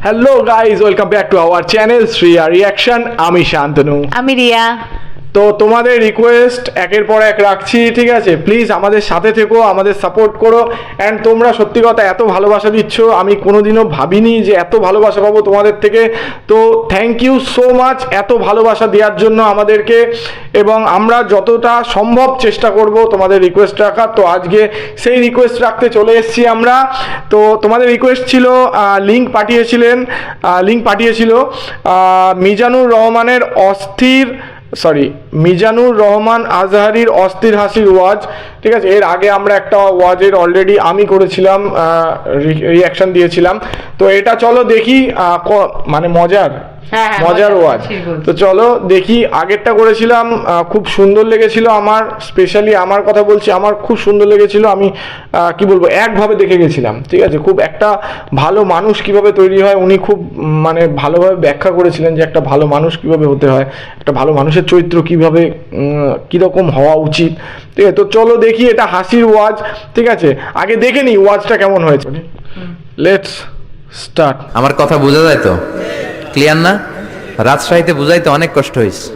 Hello guys welcome back to our channel Shriya reaction আমি শান্তনু আমি রিয়া তো তোমাদের রিকোয়েস্ট একের পর এক রাখছি, ঠিক আছে? প্লিজ আমাদের সাথে থেকো, আমাদের সাপোর্ট করো। অ্যান্ড তোমরা সত্যি কথা এত ভালোবাসা দিচ্ছ, আমি কোনোদিনও ভাবিনি যে এত ভালোবাসা পাবো তোমাদের থেকে। তো থ্যাংক ইউ সো মাচ এত ভালোবাসা দেওয়ার জন্য আমাদেরকে। এবং আমরা যতটা সম্ভব চেষ্টা করব তোমাদের রিকোয়েস্ট রাখার। তো আজকে সেই রিকোয়েস্ট রাখতে চলে এসেছি আমরা। তো তোমাদের রিকোয়েস্ট ছিল লিঙ্ক পাঠিয়েছিলেন লিঙ্ক পাঠিয়েছিল মিজানুর রহমানের অস্থির সরি মিজানুর রহমান আজহারির অস্থির হাসির ওয়াজ। ঠিক আছে, এর আগে আমরা একটা ওয়াজের অলরেডি আমি করেছিলাম রিয়াকশন দিয়েছিলাম। তো এটা চলো দেখি মানে মজার। মজার মজার, ওয়াজ। তো চলো দেখি আগেরটা করেছিলাম খুব সুন্দর লেগেছিল আমার স্পেশালি আমার কথা বলছি আমার খুব সুন্দর লেগেছিল আমি কি বলব একভাবে দেখে গেছিলাম ঠিক আছে? খুব একটা ভালো মানুষ কীভাবে তৈরি হয় উনি খুব মানে ভালোভাবে ব্যাখ্যা করেছিলেন যে একটা ভালো মানুষ কীভাবে হতে হয় একটা ভালো মানুষের চরিত্র কীভাবে কীরকম হওয়া উচিত ঠিক আছে? তো চলো দেখি এটা হাসির ওয়াজ ঠিক আছে? আগে দেখে নিই ওয়াজটা কেমন হয়েছে। লেটস স্টার্ট আমার কথা বোঝা যায় তো? ক্লিয়ার না? রাজশাহীতে বুঝাইতে অনেক কষ্ট হয়েছে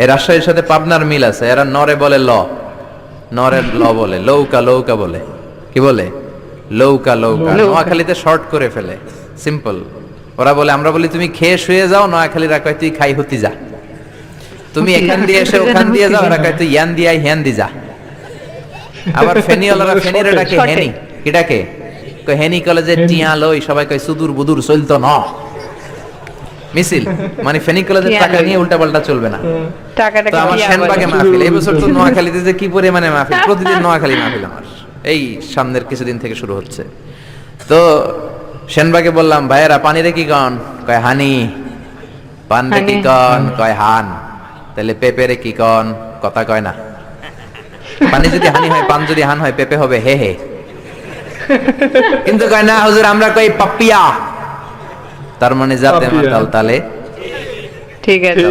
এই রাজশাহীর সাথে পাবনার মিল আছে এরা নরে বলে ল। নরের ল বলে লৌকা লৌকা বলে। কি বলে? লৌকা লৌকা। নোয়াখালীতে শর্ট করে ফেলে সিম্পল। ওরা বলে আমরা বলি তুমি খেয়ে শুয়ে যাও। নোয়াখালীরা কয় তুই খাই হতি যা। তুমি এখান দিয়ে এসে ওখান দিয়ে যাও। ওরা কয় তুই ইয়ান দিয়ে হ্যান দি যা। আবার ফেনিওয়ালারা ফেনিরে ডাকে হেনি। কি ডাকে হেনি কলেজে টিয়া লই। সবাই কয় সুদূর বুদুর চলতো ন। মিছিল মানে ফেনি কলেজের টাকা নিয়ে উল্টা পাল্টা চলবে না। টাকাটা তো আমার সেনবাগে মাহফিল এই বছর তো নোয়াখালীতে যে কি পরিমাণে মাহফিল প্রতিদিন নোয়াখালী মাহফিল আমার। এই সামনের কিছুদিন থেকে শুরু হচ্ছে। তো সেনবাগে বললাম ভাইয়েরা পানি রে কি কন? কয় হানি। পান রে কি। কন? কয় হান। তাহলে পেঁপে রে কি কন? কথা কয় না। পানি যদি হানি হয় পান যদি হান হয় পেঁপে হবে হে হে। কিন্তু কয় না হুজুর আমরা কই পাপিয়া। তার মানে যাতে পাপিয়া। মাতাল তালে ঠিক আছে।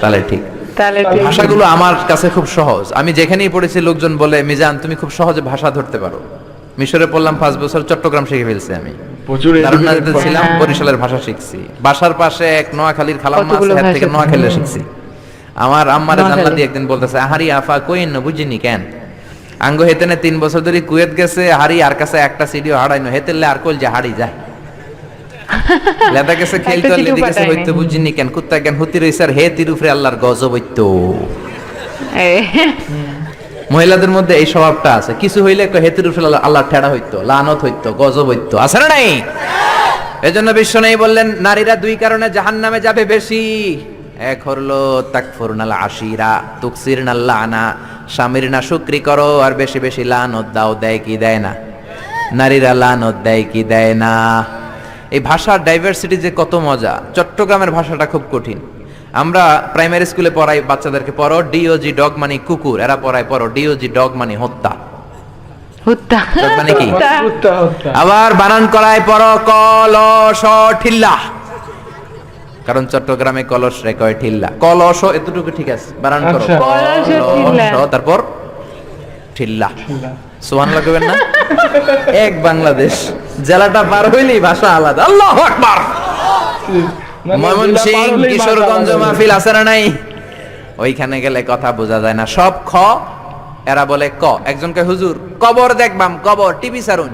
তালে ঠিক। তাহলে ঠিক। ভাষাগুলো আমার কাছে খুব সহজ। আমি যেখানেই পড়েছি লোকজন বলে মিজান তুমি খুব সহজে ভাষা ধরতে পারো। মিশরে পড়লাম পাঁচ বছর চট্টগ্রাম শিখে ফেলছি আমি। প্রচুর ছিলাম হ্যাঁ। বরিশালের ভাষা শিখছি। বাসার পাশে এক নোয়াখালীর খালাম্মা আছে থেকে। নোয়াখালী শিখছি। আমার আম্মারে জানলা দিয়ে একদিন বলতেছে হারি আফা কইন না বুঝিনি কেন? আঙ্গ হেতেনে তিন বছর ধরে কুয়েত গেছে হারি আর কাছে একটা সিডিও হারাইনো। হেতেলে আর কইল যে হারি যায়। লেদা গেছে খেলতে। হইতে বুঝিনি কেন? কুত্তা কেন? হুতি রইছে আর হে তিরুফরে আল্লাহর গজব হইতো। মহিলাদের মধ্যে এই স্বভাবটা আছে। কিছু হইলে হেতির আল্লাহ- ঠেড়া হইতো লানত হইতো গজব হইতো। আছে না নাই? এজন্য বিশ্ব নেই বললেন নারীরা দুই কারণে জাহান নামে যাবে বেশি। এক হলো তাকফুরনাল আশিরা তুকসির আনা স্বামীর না শুক্রি করো আর বেশি বেশি লানত দাও দেয় কি দেয় না? নারীরা লানত দেয় কি দেয় না? এই ভাষার ডাইভার্সিটি যে কত মজা চট্টগ্রামের ভাষাটা খুব কঠিন। আমরা প্রাইমারি স্কুলে পড়াই বাচ্চাদেরকে পড়ো ডিওজি ডগ মানে কুকুর এরা পড়ায় পড়ো ডিওজি ডগ মানে হত্যা। মানে কি। আবার বানান করায় পড়ো কলস ঠিল্লা। কারণ চট্টগ্রামে কলস রে কয় ঠিল্লা। কলস এতটুকু ঠিক আছে বানান করো। আচ্ছা। কলস ঠিল্লা। তারপর ঠিল্লা। সোহান লাগবেন না? এক বাংলাদেশ। জেলাটা পার হইলেই ভাষা আলাদা। আল্লাহ আকবার। মানে ময়মনসিং কিশোরগঞ্জ মাহফিল আছে না নাই? ওইখানে গেলে কথা বোঝা যায় না। সব খ এরা বলে ক। একজনকে হুজুর কবর দেখবাম কবর টিভি সারুন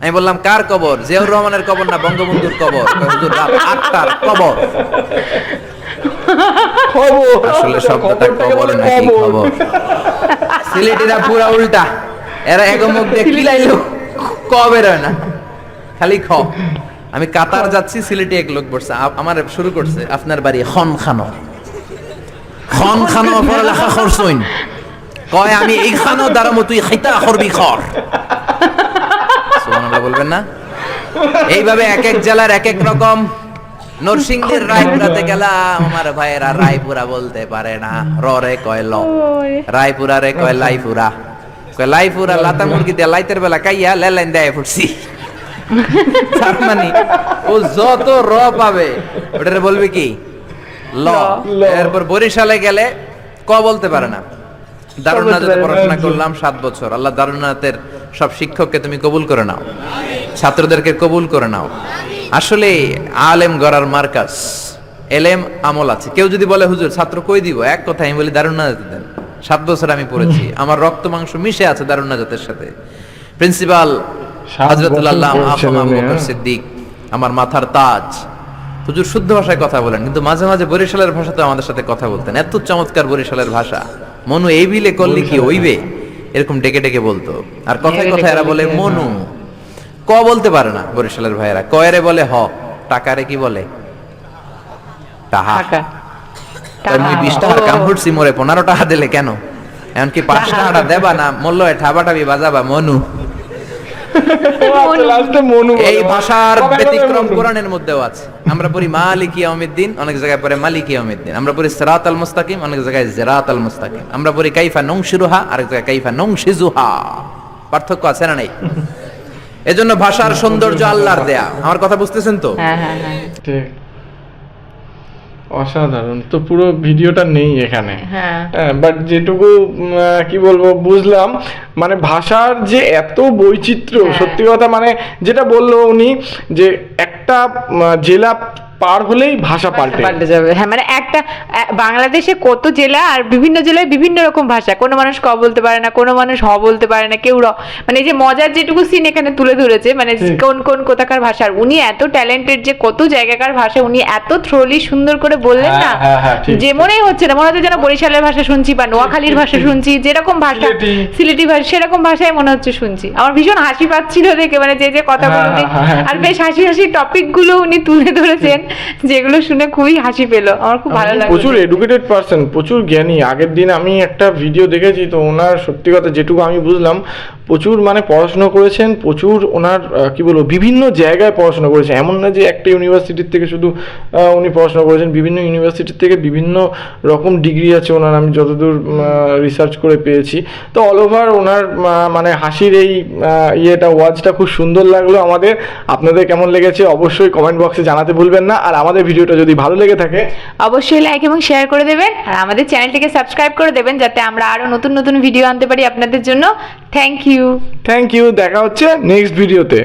আমি বললাম কার কবর? জিয়াউর রহমানের কবর না বঙ্গবন্ধুর কবর? হুজুর রাত আটটার কবর। আসলে শব্দটা কবর নাকি। খবর সিলেটিরা পুরা উল্টা। এরা এগমুখ দিয়ে কিলাইলো ক বেরোয় না। খালি খ। আমি কাতার যাচ্ছি সিলেটি এক লোক বসছে। আমার শুরু করছে আপনার বাড়ি খন খানো। খন খানো পড়ালেখা করছইন। কয় আমি এই খানো দাঁড়ামো তুই খাইতা করবি খর। সুবহানাল্লাহ বলবেন না? এইভাবে এক এক জেলার এক এক রকম। নরসিংদীর রায়পুরাতে গেলাম আমার ভাইয়েরা রায়পুরা বলতে পারে না। রে কয় ল। রায়পুরা রে কয় লাইপুরা কয় লাইপুরা লাতা মুরগি দিয়ে লাইতের বেলা কাইয়া লেলাইন দেয় ফুটছি। তার মানে ও যত র পাবে ওটারে বলবে কি? ল। এরপর বরিশালে গেলে ক বলতে পারে না। দারুণাতে পড়াশোনা করলাম সাত বছর। আল্লাহ দারুণাতের সব শিক্ষককে তুমি কবুল করে নাও। ছাত্রদেরকে কবুল করে নাও। আসলে আলেম গড়ার মার্কাস এলেম আমল আছে। কেউ যদি বলে হুজুর ছাত্র কই দিব? এক কথা আমি বলি দারুণ নাজাতে দেন। সাত বছর আমি পড়েছি। আমার রক্ত মাংস মিশে আছে দারুণ নাজাতের সাথে। প্রিন্সিপাল হ্যাঁ। সিদ্দিক আমার মাথার তাজ। হুজুর শুদ্ধ ভাষায় কথা বলেন কিন্তু মাঝে মাঝে বরিশালের ভাষাতে আমাদের সাথে কথা বলতেন। এত চমৎকার বরিশালের ভাষা। মনু এই বিলে করলে কি ওইবে? এরকম ডেকে ডেকে বলতো। আর কথায় কথায় এরা বলে মনু। ক বলতে পারে না বরিশালের ভাইয়েরা। কয়ারে বলে হ। টাকারে কি বলে? টাহা। টাকা তার মুই বিশ টাকার কাম ফুটছি পনেরো টাকা দিলে কেন? এমনকি পাঁচ টাকাটা দেবা। না মূল্য ঠাবাটাবি বাজাবা মনু। মনু। এই ভাষার ব্যতিক্রম কোরআনের মধ্যেও আছে। আমরা পড়ি মালিক ইয়াউমিদ্দিন অনেক জায়গায় পড়ে মালিক ইয়াউমিদ্দিন। আমরা পড়ি সিরাত আল মুস্তাকিম অনেক জায়গায় জিরাত আল মুস্তাকিম। আমরা পড়ি কাইফা নংশিরুহা আরেক জায়গায় কাইফা নংশিজুহা। পার্থক্য আছে না নাই? এজন্য ভাষার সৌন্দর্য আল্লাহর দেয়া। আমার কথা বুঝতেছেন তো? হ্যাঁ হ্যাঁ হ্যাঁ। ঠিক। অসাধারণ। তো পুরো ভিডিওটা নেই এখানে। হ্যাঁ। বাট যেটুকু আহ, কি বলব বুঝলাম মানে ভাষার যে এত বৈচিত্র্য হ্যাঁ। সত্যি কথা মানে যেটা বলল উনি যে একটা জেলা পার হলেই ভাষা পাল্টে। পাল্টে যাবে। হ্যাঁ মানে একটা বাংলাদেশে কত জেলা আর বিভিন্ন জেলায় বিভিন্ন রকম ভাষা। কোনো মানুষ ক বলতে পারে না কোনো মানুষ হ বলতে পারে না কেউ র। মানে এই যে মজার যেটুকু সিন এখানে তুলে ধরেছে মানে কোন কোন কোথাকার ভাষা উনি এত ট্যালেন্টেড যে কত জায়গাকার ভাষা উনি এত থ্রোলি সুন্দর করে বললেন না হ্যাঁ, হ্যাঁ, হ্যাঁ, ঠিক, যে মনেই হচ্ছে না। মনে হচ্ছে যেন বরিশালের ভাষা শুনছি বা নোয়াখালীর ভাষা শুনছি যেরকম ভাষা সিলেটি। ভাষা সেরকম ভাষায় মনে হচ্ছে শুনছি। আমার ভীষণ হাসি পাচ্ছিল দেখে মানে যে যে কথাগুলো হ্যাঁ, হ্যাঁ, হ্যাঁ, আর বেশ হাসি হাসি টপিকগুলো উনি তুলে ধরেছেন। যেগুলো শুনে খুবই হাসি পেল। আমার খুব ভালো লাগল। প্রচুর এডুকেটেড পার্সন প্রচুর জ্ঞানী। আগের দিন আমি একটা ভিডিও দেখেছি তো ওনার সত্যি কথা যেটুকু আমি বুঝলাম প্রচুর মানে পড়াশোনা করেছেন প্রচুর ওনার কি বলব বিভিন্ন জায়গায় পড়াশোনা করেছেন। এমন না যে একটা ইউনিভার্সিটির থেকে শুধু উনি পড়াশোনা করেছেন বিভিন্ন ইউনিভার্সিটির থেকে বিভিন্ন রকম ডিগ্রি আছে ওনার আমি যতদূর রিসার্চ করে পেয়েছি। তো অল ওভার ওনার মানে হাসির এই ইয়েটা ওয়াজটা খুব সুন্দর লাগল আমাদের। আপনাদের কেমন লেগেছে অবশ্যই কমেন্ট বক্সে জানাতে ভুলবেন না। আর আমাদের ভিডিওটা যদি ভালো লেগে থাকে অবশ্যই লাইক এবং শেয়ার করে দেবেন আর আমাদের চ্যানেলটিকে সাবস্ক্রাইব করে দেবেন যাতে আমরা আরও নতুন নতুন ভিডিও আনতে পারি আপনাদের জন্য। থ্যাংক ইউ থ্যাংক ইউ দেখা হচ্ছে নেক্সট ভিডিওতে